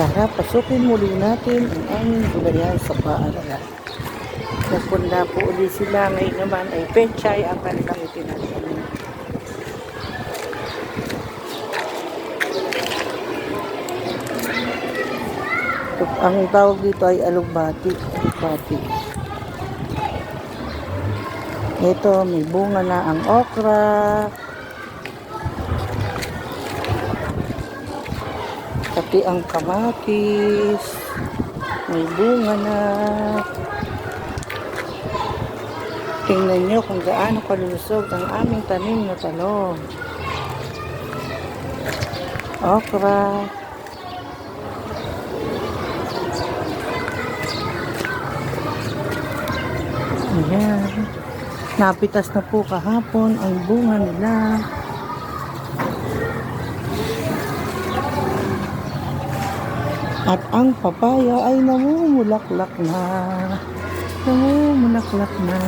Tara, pasukin muli natin ang aming gulayan sa paaralan. Nagpunta po uli sila. Ngayon naman ay pechay ang kanilang itinatanim. Ang tawag dito ay alugbati. Alugbati. Ito, may bunga na ang okra. Pati ang kamatis. May bunga na. Tingnan nyo kung gaano kalulusog ang aming tanim na talong. Okra. Ayan. Napitas na po kahapon ang bunga nila. At ang papaya ay namumulaklak na. Namumulaklak na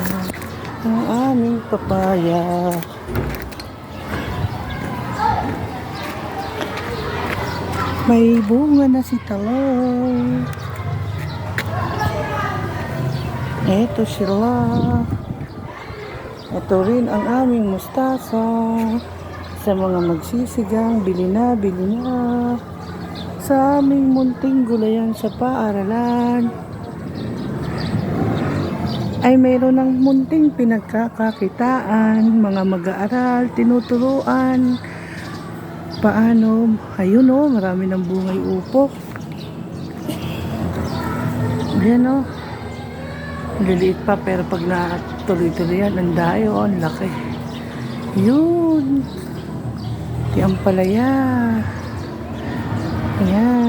ang aming papaya. May bunga na si talong. Ito sila. Ito rin ang aming mustasa. Sa mga magsisigang, bili na, bili na. Sa aming munting gulayan sa paaralan. Ay mayroon ng munting pinagkakakitaan, mga mag-aaral, tinuturuan. Paano? Ayun o, marami ng bungay upo. Ayan o. Liliit pa pero pag natuloy-tuloy yan, ang dayo, ang laki. Yun. Di ang palaya. Ayan.